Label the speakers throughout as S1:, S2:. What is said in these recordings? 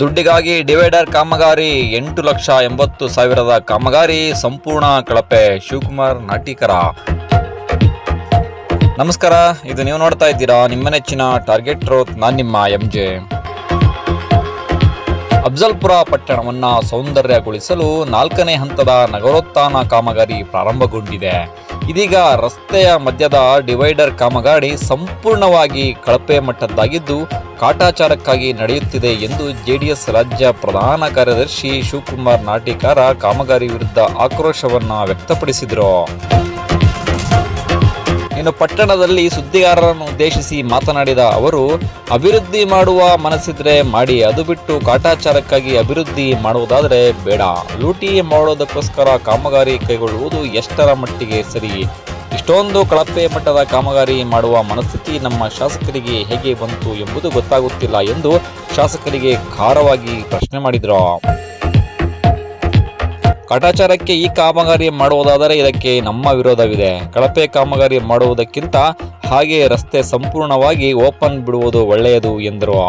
S1: ದುಡ್ಡಿಗಾಗಿ divider ಕಾಮಗಾರಿ ಎಂಟು ಲಕ್ಷ ಎಂಬತ್ತು ಸಾವಿರದ ಕಾಮಗಾರಿ ಸಂಪೂರ್ಣ ಕಳಪೆ. ಶಿವಕುಮಾರ್ ನಾಟಿಕರ. ನಮಸ್ಕಾರ, ಇದು ನೀವು ನೋಡ್ತಾ ಇದ್ದೀರಾ ನಿಮ್ಮ ನೆಚ್ಚಿನ ಟಾರ್ಗೆಟ್ ರೋತ್ ನಾನು ನಿಮ್ಮ ಎಂ ಜೆ ಅಫ್ಜಲ್ಪುರ ಪಟ್ಟಣವನ್ನು ಸೌಂದರ್ಯಗೊಳಿಸಲು ನಾಲ್ಕನೇ ಹಂತದ ನಗರೋತ್ಥಾನ ಕಾಮಗಾರಿ ಪ್ರಾರಂಭಗೊಂಡಿದೆ. ಇದೀಗ ರಸ್ತೆಯ ಮಧ್ಯದ ಡಿವೈಡರ್ ಕಾಮಗಾರಿ ಸಂಪೂರ್ಣವಾಗಿ ಕಳಪೆ ಮಟ್ಟದ್ದಾಗಿದ್ದು, ಕಾಟಾಚಾರಕ್ಕಾಗಿ ನಡೆಯುತ್ತಿದೆ ಎಂದು ಜೆಡಿಎಸ್ ರಾಜ್ಯ ಪ್ರಧಾನ ಕಾರ್ಯದರ್ಶಿ ಶಿವಕುಮಾರ್ ನಾಟಿಕಾರ ಕಾಮಗಾರಿ ವಿರುದ್ಧ ಆಕ್ರೋಶವನ್ನು ವ್ಯಕ್ತಪಡಿಸಿದರು. ಇನ್ನು ಪಟ್ಟಣದಲ್ಲಿ ಸುದ್ದಿಗಾರರನ್ನು ಉದ್ದೇಶಿಸಿ ಮಾತನಾಡಿದ ಅವರು, ಅಭಿವೃದ್ಧಿ ಮಾಡುವ ಮನಸ್ಸಿದ್ರೆ ಮಾಡಿ, ಅದು ಬಿಟ್ಟು ಕಾಟಾಚಾರಕ್ಕಾಗಿ ಅಭಿವೃದ್ಧಿ ಮಾಡುವುದಾದರೆ ಬೇಡ. ಲೂಟಿ ಮಾಡೋದಕ್ಕೋಸ್ಕರ ಕಾಮಗಾರಿ ಕೈಗೊಳ್ಳುವುದು ಎಷ್ಟರ ಮಟ್ಟಿಗೆ ಸರಿ? ಇಷ್ಟೊಂದು ಕಳಪೆ ಮಟ್ಟದ ಕಾಮಗಾರಿ ಮಾಡುವ ಮನಸ್ಥಿತಿ ನಮ್ಮ ಶಾಸಕರಿಗೆ ಹೇಗೆ ಬಂತು ಎಂಬುದು ಗೊತ್ತಾಗುತ್ತಿಲ್ಲ ಎಂದು ಶಾಸಕರಿಗೆ ಖಾರವಾಗಿ ಪ್ರಶ್ನೆ ಮಾಡಿದರು. ಕಾಟಾಚಾರಕ್ಕೆ ಈ ಕಾಮಗಾರಿ ಮಾಡುವುದಾದರೆ ಇದಕ್ಕೆ ನಮ್ಮ ವಿರೋಧವಿದೆ. ಕಳಪೆ ಕಾಮಗಾರಿ ಮಾಡುವುದಕ್ಕಿಂತ ಹಾಗೆ ರಸ್ತೆ ಸಂಪೂರ್ಣವಾಗಿ ಓಪನ್ ಬಿಡುವುದು ಒಳ್ಳೆಯದು, ಎಂದರು.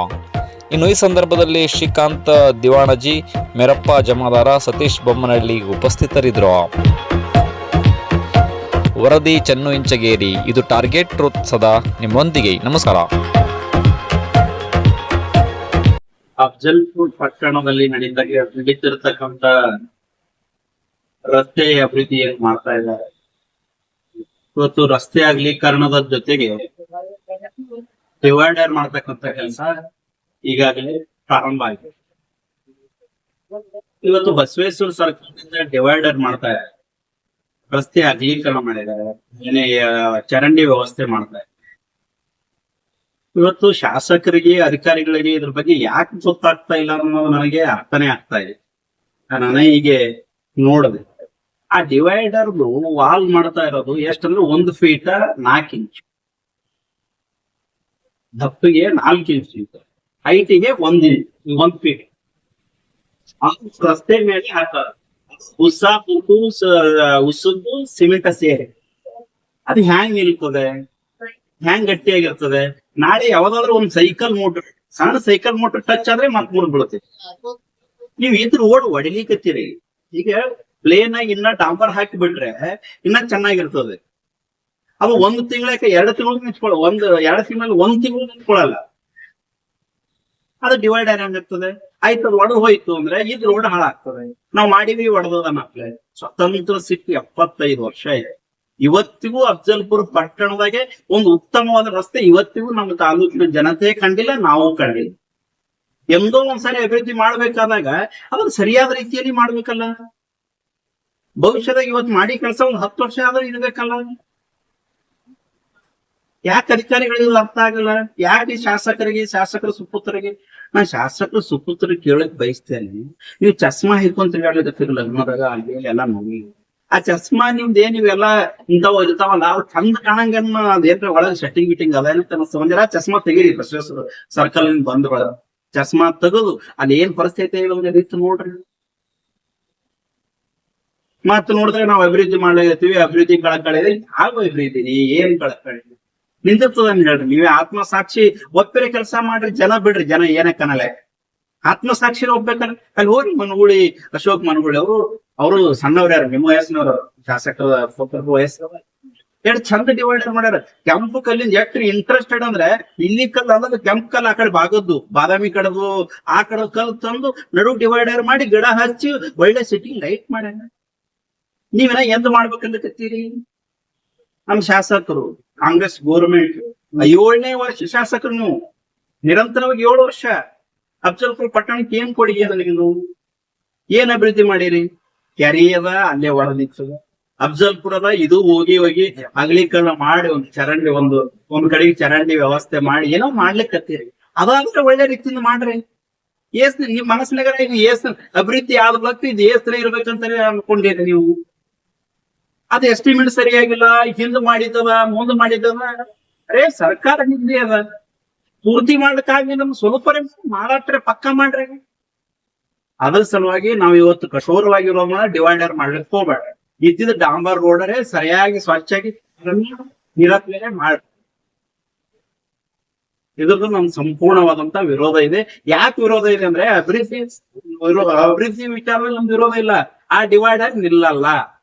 S1: ಇನ್ನು ಈ ಸಂದರ್ಭದಲ್ಲಿ ಶ್ರೀಕಾಂತ್, ದಿವಾಣಜಿ, ಮೆರಪ್ಪ, ಜಮಾದಾರ, ಸತೀಶ್ ಬೊಮ್ಮನಹಳ್ಳಿ ಉಪಸ್ಥಿತರಿದ್ದರು. ವರದಿ ಚೆನ್ನು ಇಂಚಗೇರಿ. ಇದು ಟಾರ್ಗೆಟ್ ಟ್ರೂತ್ ಸದಾ ನಿಮ್ಮೊಂದಿಗೆ. ನಮಸ್ಕಾರ.
S2: ಅಫ್ಜಲ್ಪುರ್ ಪಟ್ಟಣದಲ್ಲಿ ನಡೀತಾ ನಡೀತಿರ್ತಕ್ಕಂತ ರಸ್ತೆ ಅಭಿವೃದ್ಧಿ ಏನ್ ಮಾಡ್ತಾ ಇದ್ದಾರೆ? ಇವತ್ತು ರಸ್ತೆ ಅಗಲೀಕರಣದ ಜೊತೆಗೆ ಡಿವೈಡರ್ ಮಾಡ್ತಕ್ಕಂತ ಕೆಲಸ ಈಗಾಗಲೇ ಪ್ರಾರಂಭ ಆಗಿದೆ. ಇವತ್ತು ಬಸವೇಶ್ವರ ಸರ್ಕಾರದಿಂದ ಡಿವೈಡರ್ ಮಾಡ್ತಾ ಇದ್ದಾರೆ. ರಸ್ತೆ ಅಗಲೀಕರಣ ಮಾಡಿದ್ದಾರೆ. ಚರಂಡಿ ವ್ಯವಸ್ಥೆ ಮಾಡ್ತಾ ಇವತ್ತು ಶಾಸಕರಿಗೆ, ಅಧಿಕಾರಿಗಳಿಗೆ ಇದ್ರ ಬಗ್ಗೆ ಯಾಕೆ ಗೊತ್ತಾಗ್ತಾ ಇಲ್ಲ ಅನ್ನೋದು ನನಗೆ ಅರ್ಥನೇ ಆಗ್ತಾ ಇದೆ. ನಾನೇ ಹೀಗೆ ನೋಡಿದೆ. ಆ ಡಿವೈಡರ್ದು ವಾಲ್ ಮಾಡ್ತಾ ಇರೋದು ಎಷ್ಟಂದ್ರೆ ಒಂದು ಫೀಟ್ ನಾಲ್ಕು ಇಂಚ್ ದಪ್ಪಿಗೆ ನಾಲ್ಕು ಇಂಚ್ ಹೈಟಿಗೆ ಒಂದ್ ಇಂಚ್ ಒಂದ್ ಫೀಟ್ ರಸ್ತೆ ಮೇಲೆ ಹಾಕ ಉಸ್ಸ ಉಸದ್ದು ಸಿಮೆಂಟ್ ಸೇರಿ. ಅದು ಹ್ಯಾಂಗ್ ನಿಲ್ತದೆ? ಹ್ಯಾಂಗ್ ಗಟ್ಟಿಯಾಗಿರ್ತದೆ? ನಾಳೆ ಯಾವ್ದಾದ್ರು ಒಂದ್ ಸೈಕಲ್ ಮೋಟರ್ ಸಣ್ಣ ಸೈಕಲ್ ಮೋಟರ್ ಟಚ್ ಆದ್ರೆ ಮತ್ ಮುರಿದ್ ಬಿಡುತ್ತೆ. ನೀವ್ ಇದ್ರ ಓಡ್ ಹೊಡಿಲಿಕತ್ತೀರಿ ಈಗ ಪ್ಲೇನ್ ಆಗಿ ಇನ್ನ ಡಾಂಬರ್ ಹಾಕಿ ಬಿಟ್ರೆ ಇನ್ನ ಚೆನ್ನಾಗಿರ್ತದೆ. ಅವ ಒಂದ್ ತಿಂಗಳಕ್ಕೆ ಎರಡು ತಿಂಗಳು ನಿಂತ್ಕೊಳ, ಒಂದ್, ಎರಡು ತಿಂಗಳಲ್ಲಿ ಒಂದ್ ತಿಂಗಳು ನಿಂತ್ಕೊಳ್ಳಲ್ಲ ಅದು ಡಿವೈಡ್ ಹೆಂಗಿರ್ತದೆ? ಆಯ್ತು, ಅದು ಒಡೆದು ಹೋಯ್ತು ಅಂದ್ರೆ ಇದ್ ರೋಡ್ ಹಾಳಾಗ್ತದೆ ನಾವ್ ಮಾಡಿವಿ ಒಡೆದದನ್ನಪ್ಲೆ ಸ್ವತಂತ್ರ ಸಿಕ್ಕಿ ಎಪ್ಪತ್ತೈದು ವರ್ಷ ಇದೆ. ಇವತ್ತಿಗೂ ಅಫ್ಜಲ್ಪುರ ಪಟ್ಟಣದಾಗೆ ಒಂದು ಉತ್ತಮವಾದ ರಸ್ತೆ ಇವತ್ತಿಗೂ ನಮ್ಮ ತಾಲೂಕಿನ ಜನತೆ ಕಂಡಿಲ್ಲ, ನಾವು ಕಂಡಿಲ್ಲ. ಎಂದೋ ಒಂದ್ಸರಿ ಅಭಿವೃದ್ಧಿ ಮಾಡ್ಬೇಕಾದಾಗ ಅದನ್ನ ಸರಿಯಾದ ರೀತಿಯಲ್ಲಿ ಮಾಡ್ಬೇಕಲ್ಲ. ಭವಿಷ್ಯದಾಗ ಇವತ್ತು ಮಾಡಿ ಕೆಲಸ ಒಂದು ಹತ್ತು ವರ್ಷ ಆದ್ರೂ ಇರ್ಬೇಕಲ್ಲ. ಯಾಕೆ ಅಧಿಕಾರಿಗಳಿಗೆ ಅರ್ಥ ಆಗಲ್ಲ? ಯಾಕೆ ಶಾಸಕರಿಗೆ, ಶಾಸಕರ ಸುಪುತ್ರರಿಗೆ? ನಾ ಶಾಸಕರ ಸುಪುತ್ರ ಕೇಳಕ್ ಬಯಸ್ತೇನೆ ನೀವು ಚಸ್ಮಾ ಹಿಡ್ಕೊಂತ ತಿರ್ಗಾಡ್ಲಿಕ್ಕೆ ಲಗ್ನದಾಗ ಅಲ್ಲಿ ಎಲ್ಲ ನೋಡಿ. ಆ ಚಸ್ಮಾ ನಿಮ್ದು ಏನ್ ಇವೆಲ್ಲ ಇಂಥವ್ ಇರ್ತಾವಲ್ಲ ಅವ್ರು ಚಂದ ಕಾಣಂಗನ್ನ ಅದೇನ್ರ ಒಳಗೆ ಗಿಟಿಂಗ್ ಗಿಟ್ಟಿಂಗ್ ಅದೇನಂತ ಅನಿಸ್ತಂದಿರ ಚಸ್ಮಾ ತೆಗೀರಿ ಸರ್ಕಲ್ ಬಂದ್ ಚಸ್ಮಾ ತೆಗೆದು ಅಲ್ಲಿ ಏನ್ ಪರಿಸ್ಥಿತಿ ಒಂದು ರೀತಿ ನೋಡ್ರಿ. ಮತ್ ನೋಡಿದ್ರೆ ನಾವು ಅಭಿವೃದ್ಧಿ ಮಾಡ್ಲಾಗತ್ತೀವಿ ಅಭಿವೃದ್ಧಿ ಕಳಕಳಿದೆ ಯಾವ ಅಭಿವೃದ್ಧಿ ನೀ ಏನ್ ಕಳಕಳಿ ನಿಂದಿರ್ತದ ಹೇಳ್ರಿ. ನೀವೇ ಆತ್ಮಸಾಕ್ಷಿ ಒಪ್ಪಿರೆ ಕೆಲಸ ಮಾಡ್ರಿ, ಜನ ಬಿಡ್ರಿ. ಜನ ಏನೇ ಕನಲೆ. ಆತ್ಮಸಾಕ್ಷಿ ಒಪ್ಬೇಕಂದ್ರೆ ಅಲ್ಲಿ ಹೋಗಿ ಮನಗುಳಿ, ಅಶೋಕ್ ಮನಗುಳಿ ಅವರು. ಅವರು ಸಣ್ಣವ್ರ ಯಾರು? ನಿಮ್ಮ ವಯಸ್ಸಿನವರು ಶಾಸಕರ ವಯಸ್ಸು ಎಷ್ಟು ಚಂದ ಡಿವೈಡರ್ ಮಾಡ್ಯಾರ. ಕೆಂಪು ಕಲ್ಲಿಂದ ಎಷ್ಟು ಇಂಟ್ರೆಸ್ಟೆಡ್ ಅಂದ್ರೆ, ಇಲ್ಲಿ ಕಲ್ಲು ಅಂದ್ರೆ ಕೆಂಪು ಕಲ್ಲು ಆ ಕಡೆ ಬಾಗದ್ದು. ಬಾದಾಮಿ ಕಡದು, ಆ ಕಡೆ ಕಲ್ಲು ತಂದು ನಡು ಡಿವೈಡರ್ ಮಾಡಿ ಗಿಡ ಹಚ್ಚಿ ಒಳ್ಳೆ ಸಿಟ್ಟಿಂಗ್ ಲೈಟ್ ಮಾಡ್ಯಾರ. ನೀವೇನ ಎಂತ ಮಾಡ್ಬೇಕಂತಕತ್ತೀರಿ ನಮ್ ಶಾಸಕರು, ಕಾಂಗ್ರೆಸ್ ಗೋರ್ಮೆಂಟ್ ಏಳನೇ ವರ್ಷ ಶಾಸಕರು ನಿರಂತರವಾಗಿ ಏಳು ವರ್ಷ ಅಫ್ಜಲ್ಪುರ ಪಟ್ಟಣಕ್ಕೆ ಏನ್ ಕೊಡುಗೆ ಅದ ನೀವು ಏನ್ ಅಭಿವೃದ್ಧಿ ಮಾಡಿರಿ? ಕೆರೆ ಅದ ಅಲ್ಲೇ ಒಳದಿರ್ತದ ಅದ ಇದು ಹೋಗಿ ಹೋಗಿ ಅಗಲೀಕರಣ ಮಾಡಿ ಒಂದು ಚರಂಡಿ, ಒಂದು, ಒಂದ್ ಕಡೆಗೆ ಚರಂಡಿ ವ್ಯವಸ್ಥೆ ಮಾಡಿ ಏನೋ ಮಾಡ್ಲಿಕ್ಕತ್ತೀರಿ ಅದಾದ್ರೆ ಒಳ್ಳೆ ರೀತಿಯಿಂದ ಮಾಡ್ರಿ. ಏಸ್ ನಿಮ್ ಮನಸ್ಸಿನಾಗ ಏಸ್, ಅಭಿವೃದ್ಧಿ ಬಳಿಕ ಇದು ಏಸ್ತ್ರ ಇರ್ಬೇಕಂತ ಅನ್ಕೊಂಡಿರಿ ನೀವು. ಅದು ಎಸ್ಟಿಮೇಟ್ ಸರಿಯಾಗಿಲ್ಲ, ಹಿಂದ್ ಮಾಡಿದ್ದವ, ಮುಂದ್ ಮಾಡಿದ್ದವ. ಅರೇ, ಸರ್ಕಾರ ನಿಧಿ ಅದ. ಪೂರ್ತಿ ಮಾಡ್ಲಿಕ್ಕಾಗಿ ನಮ್ ಸ್ವಲ್ಪ ಮಾರಾಟ್ರೆ ಪಕ್ಕ ಮಾಡ್ರಿ. ಅದರ ಸಲುವಾಗಿ ನಾವು ಇವತ್ತು ಕಠೋರವಾಗಿರೋ ಡಿವೈಡರ್ ಮಾಡ್ಲಿಕ್ಕೆ ಹೋಗ್ಬೇಡ. ಇದ್ದಿದ್ದ ಡಾಂಬರ್ ರೋಡರೇ ಸರಿಯಾಗಿ ಸ್ವಚ್ಛಾಗಿ ನಿರತ್ಮೇಲೆ ಮಾಡ್ರಿ ಇದ್ರದ್ದು ನಮ್ ಸಂಪೂರ್ಣವಾದಂತ ವಿರೋಧ ಇದೆ. ಯಾಕೆ ವಿರೋಧ ಇದೆ ಅಂದ್ರೆ ಅಭಿವೃದ್ಧಿ ಅಭಿವೃದ್ಧಿ ವಿಚಾರದಲ್ಲಿ ನಮ್ದು ವಿರೋಧ ಇಲ್ಲ. ಆ ಡಿವೈಡರ್ ನಿಲ್ಲಲ್ಲ.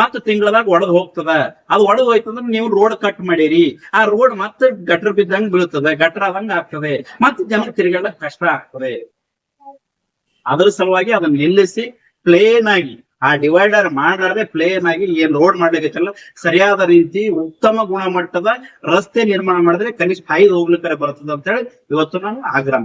S2: ಮತ್ತ ತಿಂಗಳದಾಗ ಒಡೆದು ಹೋಗ್ತದ. ಅದು ಒಡೆದು ಹೋಯ್ತಂದ್ರ ನೀವು ರೋಡ್ ಕಟ್ ಮಾಡಿರಿ. ಆ ರೋಡ್ ಮತ್ತೆ ಗಟ್ರ ಬಿದ್ದಂಗ್ ಬೀಳ್ತದೆ, ಗಟ್ರ ಆದಂಗ ಆಗ್ತದೆ. ಮತ್ತೆ ಜನ ತಿರುಗಾಡಕ್ ಕಷ್ಟ ಆಗ್ತದೆ. ಅದ್ರ ಸಲುವಾಗಿ ಅದನ್ನ ನಿಲ್ಲಿಸಿ ಪ್ಲೇನ್ ಆಗಿ, ಆ ಡಿವೈಡರ್ ಮಾಡಾರ್ದೆ ಪ್ಲೇನ್ ಆಗಿ ಏನ್ ರೋಡ್ ಮಾಡ್ಲಿಕ್ಕೆ ಸರಿಯಾದ ರೀತಿ ಉತ್ತಮ ಗುಣಮಟ್ಟದ ರಸ್ತೆ ನಿರ್ಮಾಣ ಮಾಡಿದ್ರೆ ಕನಿಷ್ಠ ಐದು ಹೋಗ್ಲಿಕ್ಕೆ ಬರ್ತದೆ ಅಂತ ಹೇಳಿ ಇವತ್ತು ನಾನು ಆಗ್ರಹ